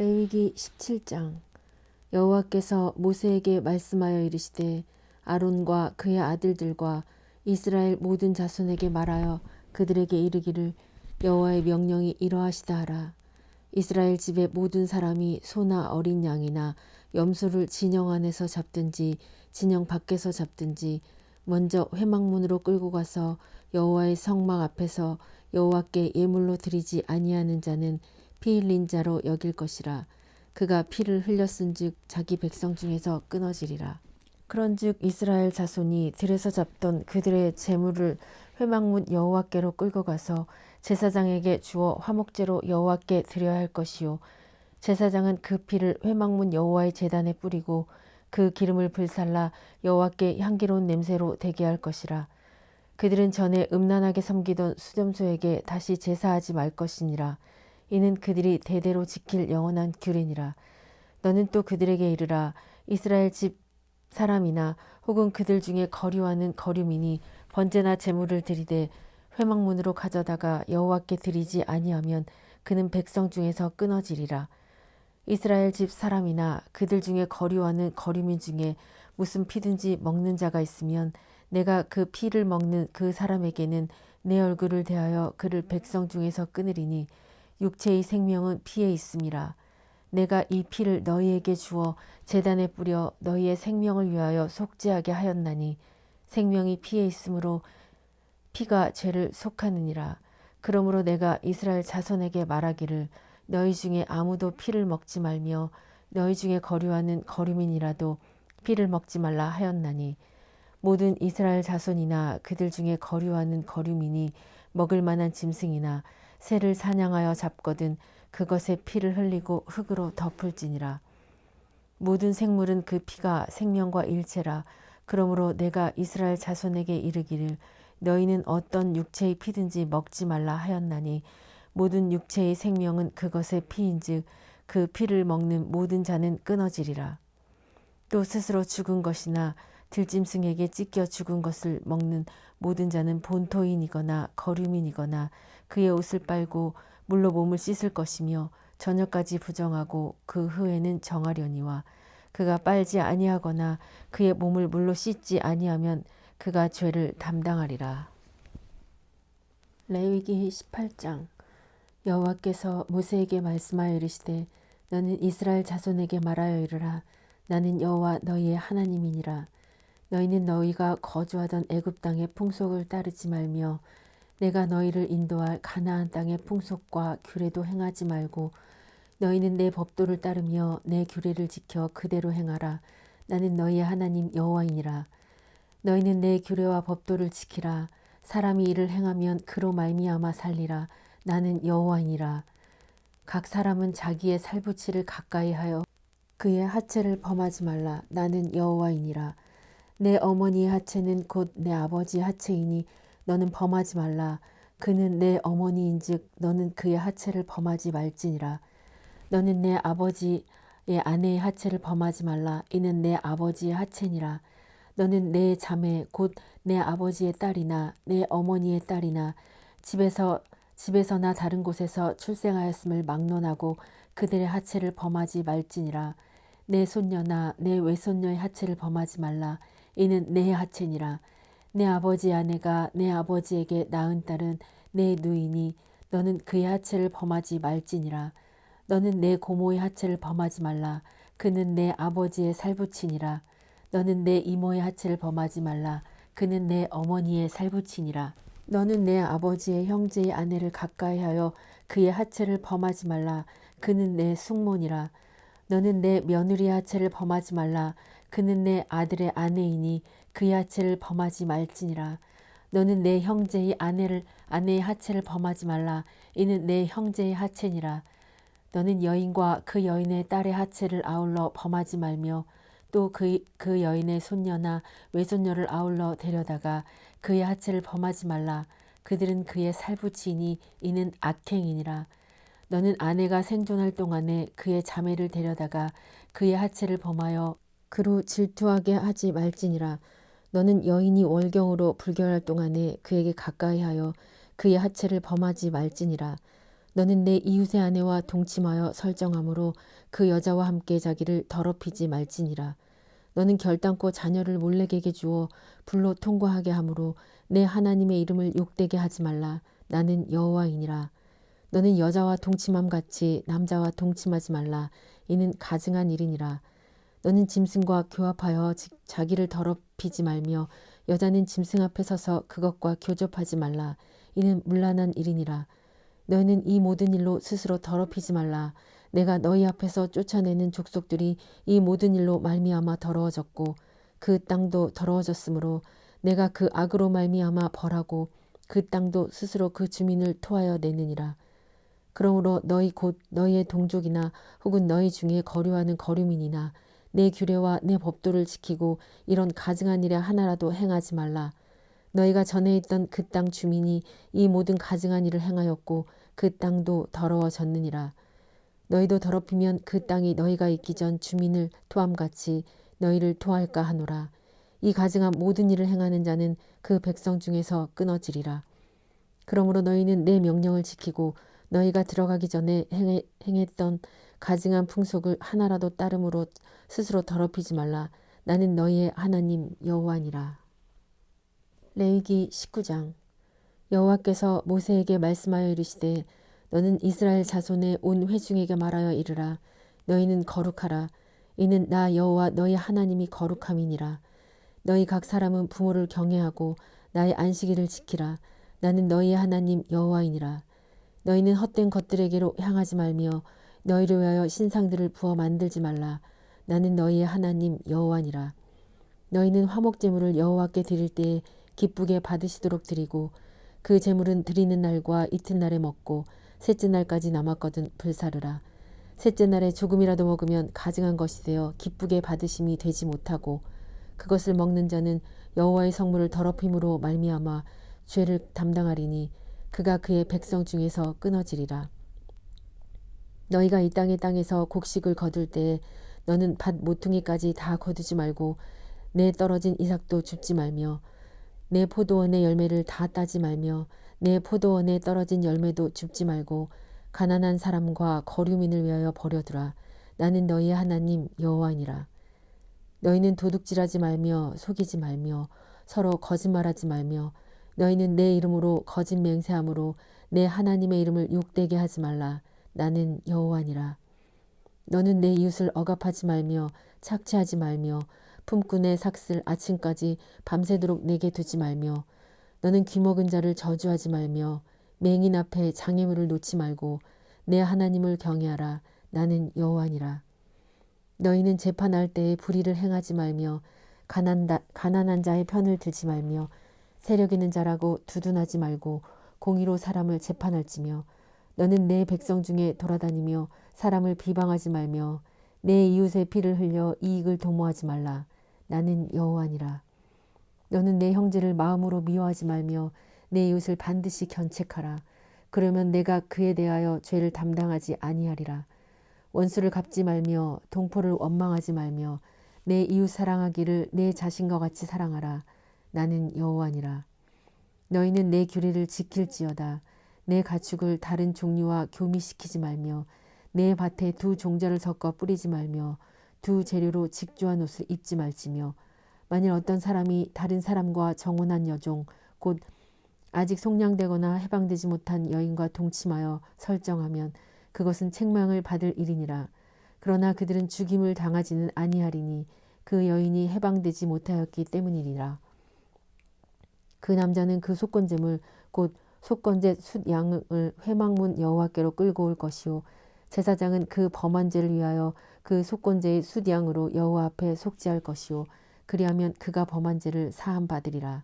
레위기 17장. 여호와께서 모세에게 말씀하여 이르시되 아론과 그의 아들들과 이스라엘 모든 자손에게 말하여 그들에게 이르기를 여호와의 명령이 이러하시다 하라. 이스라엘 집의 모든 사람이 소나 어린 양이나 염소를 진영 안에서 잡든지 진영 밖에서 잡든지 먼저 회막문으로 끌고 가서 여호와의 성막 앞에서 여호와께 예물로 드리지 아니하는 자는 피 흘린 자로 여길 것이라. 그가 피를 흘렸은즉 자기 백성 중에서 끊어지리라. 그런즉 이스라엘 자손이 들에서 잡던 그들의 재물을 회막문 여호와께로 끌고 가서 제사장에게 주어 화목제로 여호와께 드려야 할 것이요. 제사장은 그 피를 회막문 여호와의 제단에 뿌리고 그 기름을 불살라 여호와께 향기로운 냄새로 되게 할 것이라. 그들은 전에 음란하게 섬기던 수점소에게 다시 제사하지 말 것이니라 이는 그들이 대대로 지킬 영원한 규례니라. 너는 또 그들에게 이르라. 이스라엘 집 사람이나 혹은 그들 중에 거류하는 거류민이 번제나 제물을 드리되 회막문으로 가져다가 여호와께 드리지 아니하면 그는 백성 중에서 끊어지리라. 이스라엘 집 사람이나 그들 중에 거류하는 거류민 중에 무슨 피든지 먹는 자가 있으면 내가 그 피를 먹는 그 사람에게는 내 얼굴을 대하여 그를 백성 중에서 끊으리니 육체의 생명은 피에 있음이라 내가 이 피를 너희에게 주어 재단에 뿌려 너희의 생명을 위하여 속죄하게 하였나니 생명이 피에 있으므로 피가 죄를 속하느니라. 그러므로 내가 이스라엘 자손에게 말하기를 너희 중에 아무도 피를 먹지 말며 너희 중에 거류하는 거류민이라도 피를 먹지 말라 하였나니 모든 이스라엘 자손이나 그들 중에 거류하는 거류민이 먹을 만한 짐승이나 새를 사냥하여 잡거든 그것의 피를 흘리고 흙으로 덮을지니라 모든 생물은 그 피가 생명과 일체라 그러므로 내가 이스라엘 자손에게 이르기를 너희는 어떤 육체의 피든지 먹지 말라 하였나니 모든 육체의 생명은 그것의 피인즉 그 피를 먹는 모든 자는 끊어지리라. 또 스스로 죽은 것이나 들짐승에게 찢겨 죽은 것을 먹는 모든 자는 본토인이거나 거류민이거나 그의 옷을 빨고 물로 몸을 씻을 것이며 저녁까지 부정하고 그 후에는 정하려니와 그가 빨지 아니하거나 그의 몸을 물로 씻지 아니하면 그가 죄를 담당하리라. 레위기 18장. 여호와께서 모세에게 말씀하여 이르시되 너는 이스라엘 자손에게 말하여 이르라. 나는 여호와 너희의 하나님이니라. 너희는 너희가 거주하던 애굽 땅의 풍속을 따르지 말며 내가 너희를 인도할 가나안 땅의 풍속과 규례도 행하지 말고 너희는 내 법도를 따르며 내 규례를 지켜 그대로 행하라. 나는 너희의 하나님 여호와이니라. 너희는 내 규례와 법도를 지키라. 사람이 이를 행하면 그로 말미암아 살리라. 나는 여호와이니라. 각 사람은 자기의 살부치를 가까이 하여 그의 하체를 범하지 말라. 나는 여호와이니라. 내 어머니의 하체는 곧 내 아버지의 하체이니 너는 범하지 말라. 그는 내 어머니인즉 너는 그의 하체를 범하지 말지니라. 너는 내 아버지의 아내의 하체를 범하지 말라. 이는 내 아버지의 하체니라. 너는 내 자매 곧 내 아버지의 딸이나 내 어머니의 딸이나 집에서 집에서나 다른 곳에서 출생하였음을 막론하고 그들의 하체를 범하지 말지니라. 내 손녀나 내 외손녀의 하체를 범하지 말라. 이는 내 하체니라 내 아버지 아내가 내 아버지에게 낳은 딸은 내 누이니 너는 그의 하체를 범하지 말지니라 너는 내 고모의 하체를 범하지 말라 그는 내 아버지의 살부치니라 너는 내 이모의 하체를 범하지 말라. 그는 내 어머니의 살부치니라. 너는 내 아버지의 형제의 아내를 가까이하여 그의 하체를 범하지 말라. 그는 내 숙모니라. 너는 내 며느리의 하체를 범하지 말라. 그는 내 아들의 아내이니 그의 하체를 범하지 말지니라. 너는 내 형제의 아내를 아내의 하체를 범하지 말라. 이는 내 형제의 하체니라. 너는 여인과 그 여인의 딸의 하체를 아울러 범하지 말며 또그 그 여인의 손녀나 외손녀를 아울러 데려다가 그의 하체를 범하지 말라. 그들은 그의 살부치니 이는 악행이니라. 너는 아내가 생존할 동안에 그의 자매를 데려다가 그의 하체를 범하여 그로 질투하게 하지 말지니라. 너는 여인이 월경으로 불결할 동안에 그에게 가까이하여 그의 하체를 범하지 말지니라. 너는 내 이웃의 아내와 동침하여 설정함으로 그 여자와 함께 자기를 더럽히지 말지니라. 너는 결단코 자녀를 몰래에게 주어 불로 통과하게 하므로 내 하나님의 이름을 욕되게 하지 말라. 나는 여호와이니라. 너는 여자와 동침함 같이 남자와 동침하지 말라. 이는 가증한 일이니라. 너는 짐승과 교합하여 지- 자기를 더럽히지 말며 여자는 짐승 앞에 서서 그것과 교접하지 말라. 이는 문란한 일이니라. 너희는 이 모든 일로 스스로 더럽히지 말라. 내가 너희 앞에서 쫓아내는 족속들이 이 모든 일로 말미암아 더러워졌고 그 땅도 더러워졌으므로 내가 그 악으로 말미암아 벌하고 그 땅도 스스로 그 주민을 토하여 내느니라. 그러므로 너희 곧 너희의 동족이나 혹은 너희 중에 거류하는 거류민이나 내 규례와 내 법도를 지키고 이런 가증한 일에 하나라도 행하지 말라. 너희가 전에 있던 그 땅 주민이 이 모든 가증한 일을 행하였고 그 땅도 더러워졌느니라. 너희도 더럽히면 그 땅이 너희가 있기 전 주민을 토함같이 너희를 토할까 하노라. 이 가증한 모든 일을 행하는 자는 그 백성 중에서 끊어지리라. 그러므로 너희는 내 명령을 지키고 너희가 들어가기 전에 행했던 가증한 풍속을 하나라도 따름으로 스스로 더럽히지 말라. 나는 너희의 하나님 여호와니라. 레위기 19장. 여호와께서 모세에게 말씀하여 이르시되 너는 이스라엘 자손의 온 회중에게 말하여 이르라. 너희는 거룩하라. 이는 나 여호와 너희 하나님이 거룩함이니라. 너희 각 사람은 부모를 경외하고 나의 안식일을 지키라. 나는 너희의 하나님 여호와이니라. 너희는 헛된 것들에게로 향하지 말며 너희를 위하여 신상들을 부어 만들지 말라 나는 너희의 하나님 여호와니라 너희는 화목 제물을 여호와께 드릴 때에 기쁘게 받으시도록 드리고 그 제물은 드리는 날과 이튿날에 먹고 셋째 날까지 남았거든 불사르라. 셋째 날에 조금이라도 먹으면 가증한 것이 되어 기쁘게 받으심이 되지 못하고 그것을 먹는 자는 여호와의 성물을 더럽힘으로 말미암아 죄를 담당하리니 그가 그의 백성 중에서 끊어지리라. 너희가 이 땅의 땅에서 곡식을 거둘 때에 너는 밭 모퉁이까지 다 거두지 말고 내 떨어진 이삭도 줍지 말며 내 포도원의 열매를 다 따지 말며 내 포도원에 떨어진 열매도 줍지 말고 가난한 사람과 거류민을 위하여 버려두라. 나는 너희의 하나님 여호와니라. 너희는 도둑질하지 말며 속이지 말며 서로 거짓말하지 말며 너희는 내 이름으로 거짓 맹세함으로 내 하나님의 이름을 욕되게 하지 말라. 나는 여호와니라. 너는 내 이웃을 억압하지 말며 착취하지 말며 품꾼의 삭슬 아침까지 밤새도록 내게 두지 말며 너는 귀먹은 자를 저주하지 말며 맹인 앞에 장애물을 놓지 말고 내 하나님을 경외하라 나는 여호와니라 너희는 재판할 때에 불의를 행하지 말며 가난다, 가난한 자의 편을 들지 말며 세력 있는 자라고 두둔하지 말고 공의로 사람을 재판할지며 너는 내 백성 중에 돌아다니며 사람을 비방하지 말며 내 이웃의 피를 흘려 이익을 도모하지 말라. 나는 여호와니라. 너는 내 형제를 마음으로 미워하지 말며 내 이웃을 반드시 견책하라. 그러면 내가 그에 대하여 죄를 담당하지 아니하리라. 원수를 갚지 말며 동포를 원망하지 말며 내 이웃 사랑하기를 내 자신과 같이 사랑하라. 나는 여호와니라. 너희는 내 규례를 지킬지어다. 내 가축을 다른 종류와 교미시키지 말며 내 밭에 두 종자를 섞어 뿌리지 말며 두 재료로 직조한 옷을 입지 말지며 만일 어떤 사람이 다른 사람과 정혼한 여종 곧 아직 속량되거나 해방되지 못한 여인과 동침하여 설정하면 그것은 책망을 받을 일이니라. 그러나 그들은 죽임을 당하지는 아니하리니 그 여인이 해방되지 못하였기 때문이니라. 그 남자는 그 속건제물 곧 속건제 숫양을 회막문 여호와께로 끌고 올 것이요. 제사장은 그 범한 죄를 위하여 그 속건제의 숫양으로 여호와 앞에 속죄할 것이요. 그리하면 그가 범한 죄를 사함 받으리라.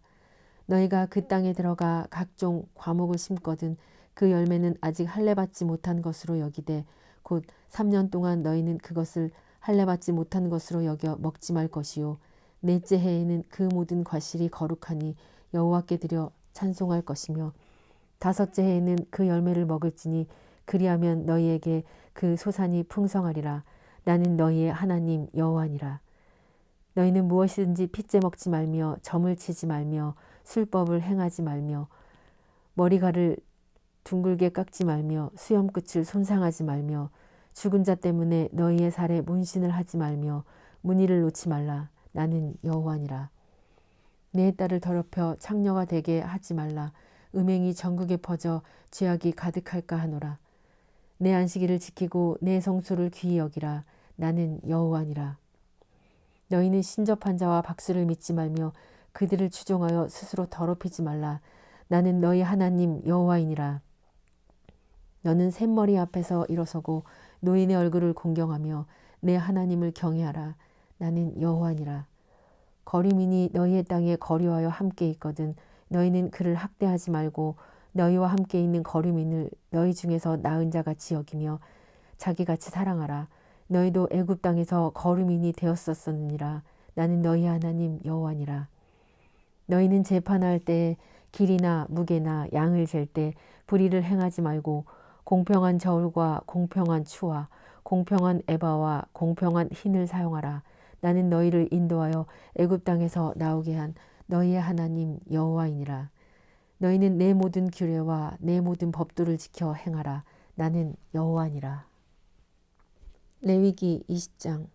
너희가 그 땅에 들어가 각종 과목을 심거든 그 열매는 아직 할례 받지 못한 것으로 여기되 곧 3년 동안 너희는 그것을 할례 받지 못한 것으로 여겨 먹지 말 것이요. 넷째 해에는 그 모든 과실이 거룩하니 여호와께 드려 찬송할 것이며 다섯째 해에는 그 열매를 먹을지니 그리하면 너희에게 그 소산이 풍성하리라. 나는 너희의 하나님 여호와니라. 너희는 무엇이든지 핏째 먹지 말며 점을 치지 말며 술법을 행하지 말며 머리가를 둥글게 깎지 말며 수염 끝을 손상하지 말며 죽은 자 때문에 너희의 살에 문신을 하지 말며 문의를 놓지 말라. 나는 여호와니라. 내 딸을 더럽혀 창녀가 되게 하지 말라. 음행이 전국에 퍼져 죄악이 가득할까 하노라. 내 안식일을 지키고 내 성수를 귀히 여기라. 나는 여호와니라. 너희는 신접한 자와 박수를 믿지 말며 그들을 추종하여 스스로 더럽히지 말라. 나는 너희 하나님 여호와이니라. 너는 샘머리 앞에서 일어서고 노인의 얼굴을 공경하며 내 하나님을 경외하라. 나는 여호와니라. 거류민이 너희의 땅에 거류하여 함께 있거든 너희는 그를 학대하지 말고 너희와 함께 있는 거류민을 너희 중에서 나은 자 같이 여기며 자기같이 사랑하라. 너희도 애굽 땅에서 거류민이 되었었느니라. 나는 너희 하나님 여호와니라. 너희는 재판할 때 길이나 무게나 양을 잴 때 불의를 행하지 말고 공평한 저울과 공평한 추와 공평한 에바와 공평한 흰을 사용하라. 나는 너희를 인도하여 애굽 땅에서 나오게 한 너희의 하나님 여호와이니라. 너희는 내 모든 규례와 내 모든 법도를 지켜 행하라. 나는 여호와니라. 레위기 20장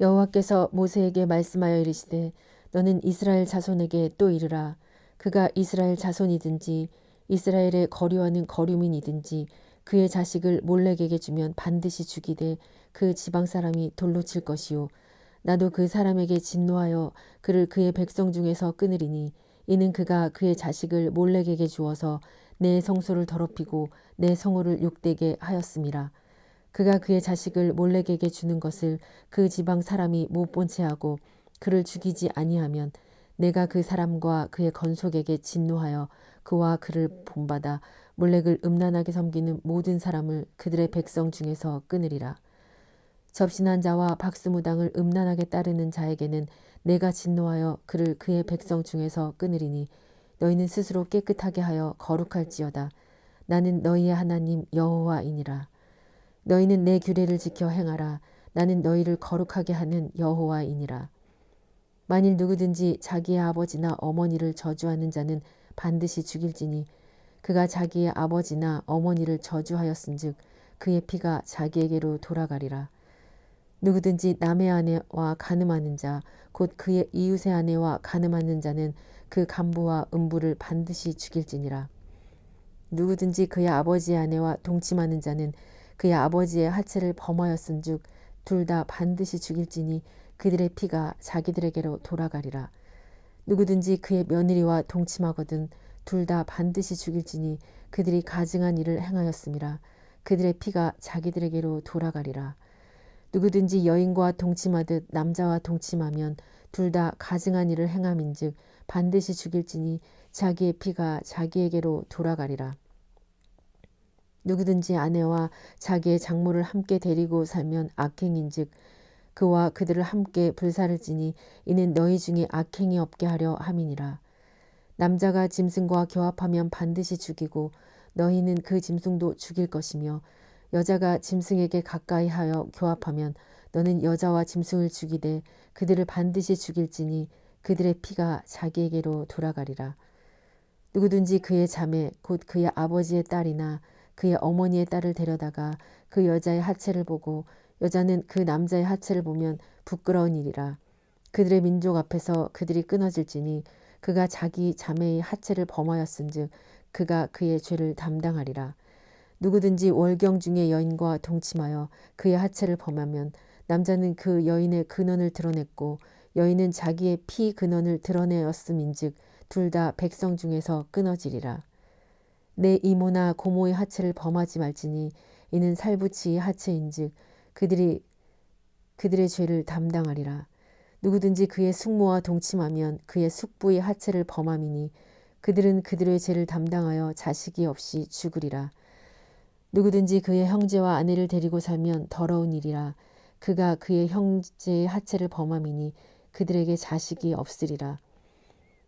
여호와께서 모세에게 말씀하여 이르시되 너는 이스라엘 자손에게 또 이르라 그가 이스라엘 자손이든지 이스라엘의 거류하는 거류민이든지 그의 자식을 몰렉에게 주면 반드시 죽이되 그 지방 사람이 돌로 칠 것이요 나도 그 사람에게 진노하여 그를 그의 백성 중에서 끊으리니 이는 그가 그의 자식을 몰렉에게 주어서 내 성소를 더럽히고 내 성호를 욕되게 하였음이라 그가 그의 자식을 몰렉에게 주는 것을 그 지방 사람이 못 본 채 하고 그를 죽이지 아니하면 내가 그 사람과 그의 건속에게 진노하여 그와 그를 본받아 몰렉을 음란하게 섬기는 모든 사람을 그들의 백성 중에서 끊으리라. 접신한 자와 박수무당을 음란하게 따르는 자에게는 내가 진노하여 그를 그의 백성 중에서 끊으리니 너희는 스스로 깨끗하게 하여 거룩할지어다. 나는 너희의 하나님 여호와이니라. 너희는 내 규례를 지켜 행하라. 나는 너희를 거룩하게 하는 여호와이니라. 만일 누구든지 자기의 아버지나 어머니를 저주하는 자는 반드시 죽일지니 그가 자기의 아버지나 어머니를 저주하였은즉 그의 피가 자기에게로 돌아가리라. 누구든지 남의 아내와 가늠하는 자, 곧 그의 이웃의 아내와 가늠하는 자는 그 간부와 음부를 반드시 죽일지니라. 누구든지 그의 아버지의 아내와 동침하는 자는 그의 아버지의 하체를 범하였은즉 둘 다 반드시 죽일지니 그들의 피가 자기들에게로 돌아가리라. 누구든지 그의 며느리와 동침하거든 둘 다 반드시 죽일지니 그들이 가증한 일을 행하였음이라. 그들의 피가 자기들에게로 돌아가리라. 누구든지 여인과 동침하듯 남자와 동침하면 둘 다 가증한 일을 행함인즉 반드시 죽일지니 자기의 피가 자기에게로 돌아가리라. 누구든지 아내와 자기의 장모를 함께 데리고 살면 악행인즉 그와 그들을 함께 불사를 지니 이는 너희 중에 악행이 없게 하려 함이니라. 남자가 짐승과 교합하면 반드시 죽이고 너희는 그 짐승도 죽일 것이며 여자가 짐승에게 가까이 하여 교합하면 너는 여자와 짐승을 죽이되 그들을 반드시 죽일지니 그들의 피가 자기에게로 돌아가리라. 누구든지 그의 자매 곧 그의 아버지의 딸이나 그의 어머니의 딸을 데려다가 그 여자의 하체를 보고 여자는 그 남자의 하체를 보면 부끄러운 일이라. 그들의 민족 앞에서 그들이 끊어질지니 그가 자기 자매의 하체를 범하였은즉 그가 그의 죄를 담당하리라. 누구든지 월경 중의 여인과 동침하여 그의 하체를 범하면 남자는 그 여인의 근원을 드러냈고 여인은 자기의 피 근원을 드러내었음인즉 둘 다 백성 중에서 끊어지리라. 내 이모나 고모의 하체를 범하지 말지니 이는 살부치의 하체인즉 그들이 그들의 죄를 담당하리라. 누구든지 그의 숙모와 동침하면 그의 숙부의 하체를 범함이니 그들은 그들의 죄를 담당하여 자식이 없이 죽으리라. 누구든지 그의 형제와 아내를 데리고 살면 더러운 일이라. 그가 그의 형제의 하체를 범함이니 그들에게 자식이 없으리라.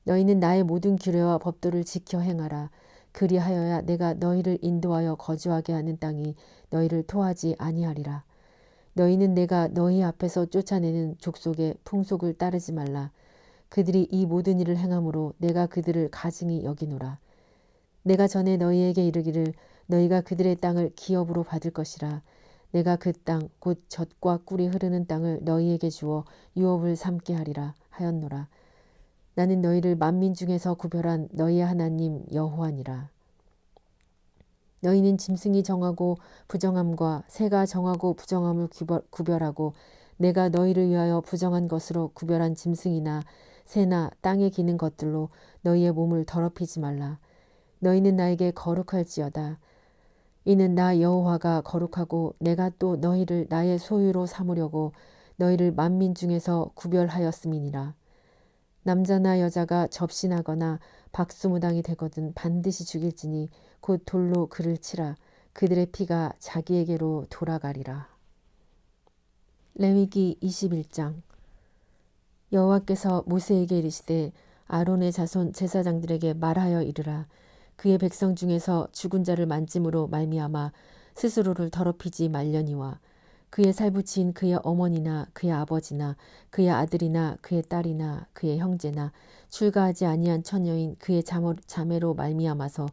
너희는 나의 모든 규례와 법도를 지켜 행하라. 그리하여야 내가 너희를 인도하여 거주하게 하는 땅이 너희를 토하지 아니하리라. 너희는 내가 너희 앞에서 쫓아내는 족속의 풍속을 따르지 말라. 그들이 이 모든 일을 행함으로 내가 그들을 가증히 여기노라. 내가 전에 너희에게 이르기를 너희가 그들의 땅을 기업으로 받을 것이라 내가 그 땅 곧 젖과 꿀이 흐르는 땅을 너희에게 주어 유업을 삼게 하리라 하였노라 나는 너희를 만민 중에서 구별한 너희의 하나님 여호와니라 너희는 짐승이 정하고 부정함과 새가 정하고 부정함을 구별- 구별하고 내가 너희를 위하여 부정한 것으로 구별한 짐승이나 새나 땅에 기는 것들로 너희의 몸을 더럽히지 말라. 너희는 나에게 거룩할지어다. 이는 나 여호와가 거룩하고 내가 또 너희를 나의 소유로 삼으려고 너희를 만민 중에서 구별하였음이니라. 남자나 여자가 접신하거나 박수무당이 되거든 반드시 죽일지니 곧 돌로 그를 치라. 그들의 피가 자기에게로 돌아가리라. 레위기 21장 여호와께서 모세에게 이르시되 아론의 자손 제사장들에게 말하여 이르라 그의 백성 중에서 죽은 자를 만짐으로 말미암아 스스로를 더럽히지 말려니와 그의 살부친 그의 어머니나 그의 아버지나 그의 아들이나 그의 딸이나 그의 형제나 출가하지 아니한 처녀인 그의 자매로 말미암아서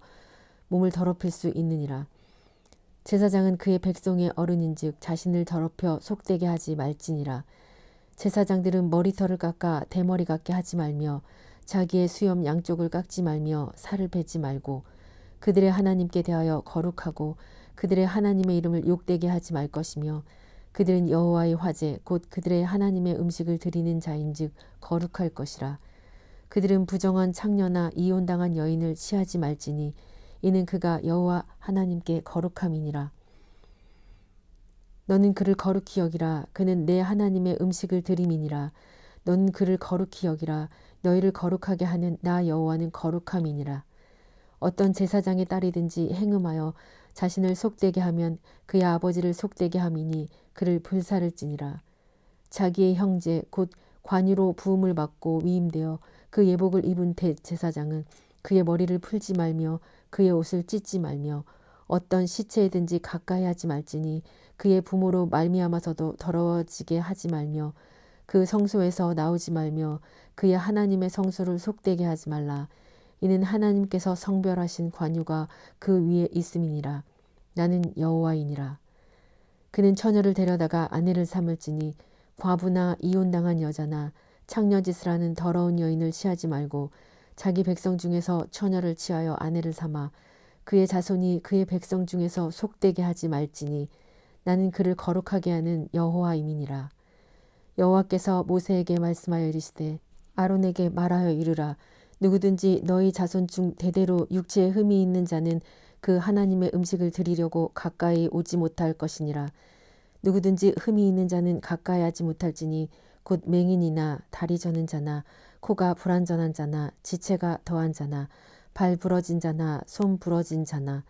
몸을 더럽힐 수 있느니라. 제사장은 그의 백성의 어른인즉 자신을 더럽혀 속되게 하지 말지니라. 제사장들은 머리털을 깎아 대머리 같게 하지 말며 자기의 수염 양쪽을 깎지 말며 살을 베지 말고 그들의 하나님께 대하여 거룩하고 그들의 하나님의 이름을 욕되게 하지 말 것이며 그들은 여호와의 화제 곧 그들의 하나님의 음식을 드리는 자인즉 거룩할 것이라. 그들은 부정한 창녀나 이혼당한 여인을 취하지 말지니 이는 그가 여호와 하나님께 거룩함이니라. 너는 그를 거룩히 여기라. 그는 내 하나님의 음식을 드림이니라. 너는 그를 거룩히 여기라 너희를 거룩하게 하는 나 여호와는 거룩함이니라. 어떤 제사장의 딸이든지 행음하여 자신을 속되게 하면 그의 아버지를 속되게 함이니 그를 불사를 지니라. 자기의 형제 곧 관유로 부음을 받고 위임되어 그 예복을 입은 대제사장은 그의 머리를 풀지 말며 그의 옷을 찢지 말며 어떤 시체에든지 가까이 하지 말지니 그의 부모로 말미암아서도 더러워지게 하지 말며 그 성소에서 나오지 말며 그의 하나님의 성소를 속되게 하지 말라. 이는 하나님께서 성별하신 관유가 그 위에 있음이니라. 나는 여호와이니라. 그는 처녀를 데려다가 아내를 삼을지니 과부나 이혼당한 여자나 창녀짓을 하는 더러운 여인을 취하지 말고 자기 백성 중에서 처녀를 취하여 아내를 삼아 그의 자손이 그의 백성 중에서 속되게 하지 말지니 나는 그를 거룩하게 하는 여호와임이니라. 여호와께서 모세에게 말씀하여 이르시되 아론에게 말하여 이르라 누구든지 너희 자손 중 대대로 육체에 흠이 있는 자는 그 하나님의 음식을 드리려고 가까이 오지 못할 것이니라. 누구든지 흠이 있는 자는 가까이 하지 못할지니 곧 맹인이나 다리 저는 자나 코가 불완전한 자나 지체가 더한 자나 발 부러진 자나 손 부러진 자나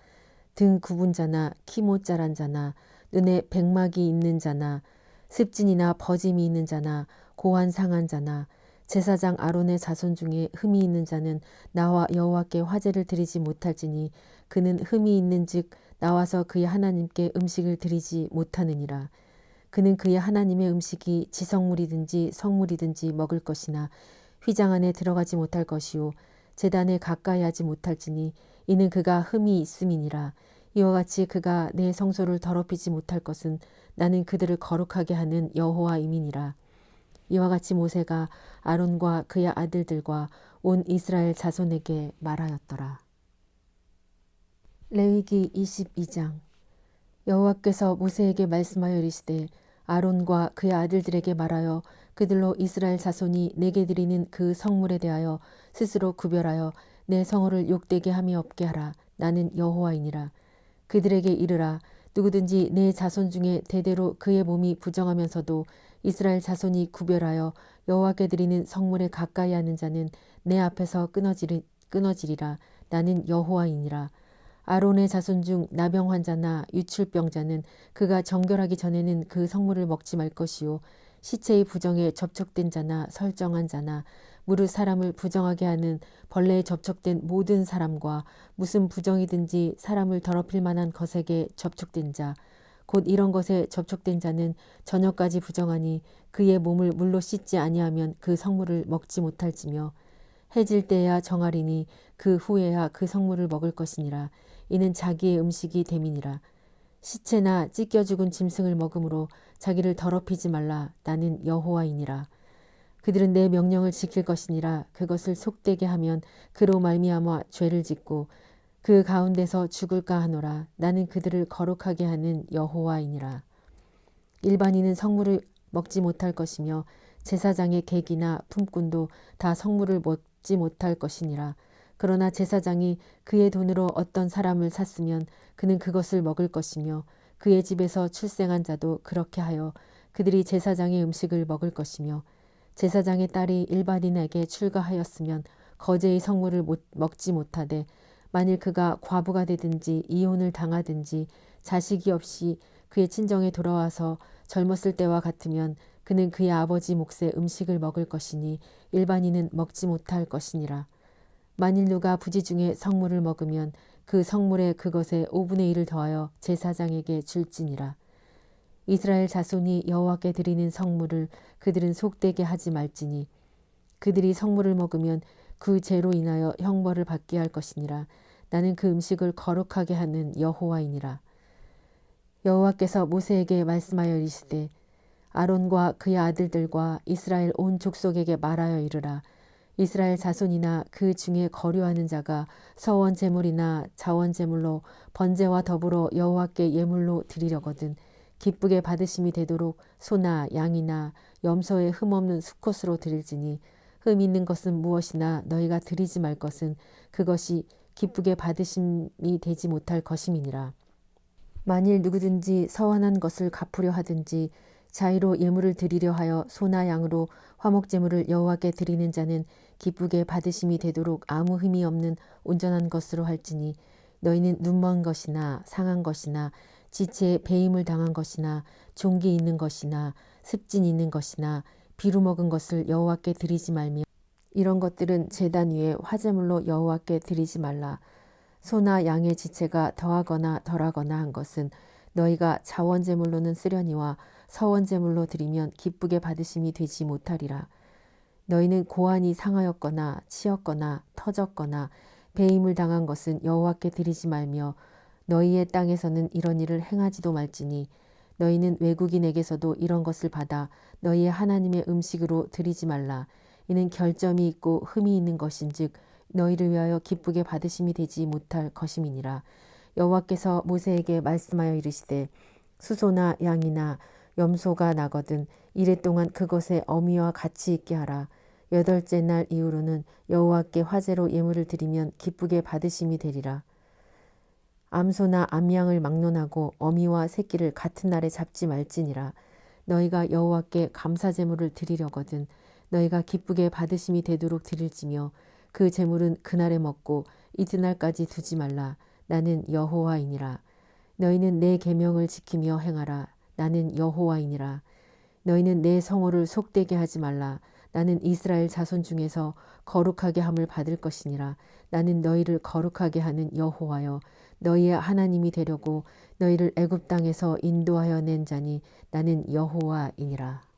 등 굽은 자나 키 못 자란 자나 눈에 백막이 있는 자나 습진이나 버짐이 있는 자나 고환 상한 자나 제사장 아론의 자손 중에 흠이 있는 자는 나와 여호와께 화제를 드리지 못할지니 그는 흠이 있는즉 나와서 그의 하나님께 음식을 드리지 못하느니라. 그는 그의 하나님의 음식이 지성물이든지 성물이든지 먹을 것이나 휘장 안에 들어가지 못할 것이요 제단에 가까이 하지 못할지니 이는 그가 흠이 있음이니라. 이와 같이 그가 내 성소를 더럽히지 못할 것은 나는 그들을 거룩하게 하는 여호와임이니라. 이와 같이 모세가 아론과 그의 아들들과 온 이스라엘 자손에게 말하였더라. 레위기 22장 여호와께서 모세에게 말씀하여 이르시되 아론과 그의 아들들에게 말하여 그들로 이스라엘 자손이 내게 드리는 그 성물에 대하여 스스로 구별하여 내 성호를 욕되게 함이 없게 하라. 나는 여호와이니라. 그들에게 이르라. 누구든지 내 자손 중에 대대로 그의 몸이 부정하면서도 이스라엘 자손이 구별하여 여호와께 드리는 성물에 가까이 하는 자는 내 앞에서 끊어지리, 끊어지리라. 나는 여호와이니라. 아론의 자손 중 나병 환자나 유출병자는 그가 정결하기 전에는 그 성물을 먹지 말 것이요 시체의 부정에 접촉된 자나 설정한 자나 무릇 사람을 부정하게 하는 벌레에 접촉된 모든 사람과 무슨 부정이든지 사람을 더럽힐 만한 것에게 접촉된 자, 곧 이런 것에 접촉된 자는 저녁까지 부정하니 그의 몸을 물로 씻지 아니하면 그 성물을 먹지 못할지며 해질 때야 정하리니 그 후에야 그 성물을 먹을 것이니라. 이는 자기의 음식이 됨이니라. 시체나 찢겨 죽은 짐승을 먹음으로 자기를 더럽히지 말라. 나는 여호와이니라 그들은 내 명령을 지킬 것이니라. 그것을 속되게 하면 그로 말미암아 죄를 짓고 그 가운데서 죽을까 하노라. 나는 그들을 거룩하게 하는 여호와이니라. 일반인은 성물을 먹지 못할 것이며 제사장의 객이나 품꾼도 다 성물을 먹지 못할 것이니라. 그러나 제사장이 그의 돈으로 어떤 사람을 샀으면 그는 그것을 먹을 것이며 그의 집에서 출생한 자도 그렇게 하여 그들이 제사장의 음식을 먹을 것이며 제사장의 딸이 일반인에게 출가하였으면 거제의 성물을 못, 먹지 못하되 만일 그가 과부가 되든지 이혼을 당하든지 자식이 없이 그의 친정에 돌아와서 젊었을 때와 같으면 그는 그의 아버지 몫의 음식을 먹을 것이니 일반인은 먹지 못할 것이니라. 만일 누가 부지 중에 성물을 먹으면 그 성물에 그것의 5분의 1을 더하여 제사장에게 줄지니라. 이스라엘 자손이 여호와께 드리는 성물을 그들은 속되게 하지 말지니 그들이 성물을 먹으면 그 죄로 인하여 형벌을 받게 할 것이니라. 나는 그 음식을 거룩하게 하는 여호와이니라. 여호와께서 모세에게 말씀하여 이르시되 아론과 그의 아들들과 이스라엘 온 족속에게 말하여 이르라. 이스라엘 자손이나 그 중에 거류하는 자가 서원 제물이나 자원 제물로 번제와 더불어 여호와께 예물로 드리려거든 기쁘게 받으심이 되도록 소나 양이나 염소의 흠 없는 수컷으로 드릴지니 흠 있는 것은 무엇이나 너희가 드리지 말 것은 그것이 기쁘게 받으심이 되지 못할 것임이니라. 만일 누구든지 서원한 것을 갚으려 하든지 자의로 예물을 드리려 하여 소나 양으로 화목 제물을 여호와께 드리는 자는 기쁘게 받으심이 되도록 아무 흠이 없는 온전한 것으로 할지니 너희는 눈먼 것이나 상한 것이나 지체에 배임을 당한 것이나 종기 있는 것이나 습진 있는 것이나 비루 먹은 것을 여호와께 드리지 말며 이런 것들은 제단 위에 화제물로 여호와께 드리지 말라. 소나 양의 지체가 더하거나 덜하거나 한 것은 너희가 자원제물로는 쓰려니와 서원제물로 드리면 기쁘게 받으심이 되지 못하리라. 너희는 고안이 상하였거나 치였거나 터졌거나 배임을 당한 것은 여호와께 드리지 말며 너희의 땅에서는 이런 일을 행하지도 말지니 너희는 외국인에게서도 이런 것을 받아 너희의 하나님의 음식으로 드리지 말라. 이는 결점이 있고 흠이 있는 것인즉 너희를 위하여 기쁘게 받으심이 되지 못할 것임이니라. 여호와께서 모세에게 말씀하여 이르시되 수소나 양이나 염소가 나거든 이래 동안 그것에 어미와 같이 있게 하라. 여덟째 날 이후로는 여호와께 화제로 예물을 드리면 기쁘게 받으심이 되리라. 암소나 암양을 막론하고 어미와 새끼를 같은 날에 잡지 말지니라. 너희가 여호와께 감사 제물을 드리려거든 너희가 기쁘게 받으심이 되도록 드릴지며 그 제물은 그날에 먹고 이튿날까지 두지 말라. 나는 여호와이니라. 너희는 내 계명을 지키며 행하라. 나는 여호와이니라. 너희는 내 성호를 속되게 하지 말라. 나는 이스라엘 자손 중에서 거룩하게 함을 받을 것이니라. 나는 너희를 거룩하게 하는 여호와여. 너희의 하나님이 되려고 너희를 애굽 땅에서 인도하여 낸 자니 나는 여호와이니라.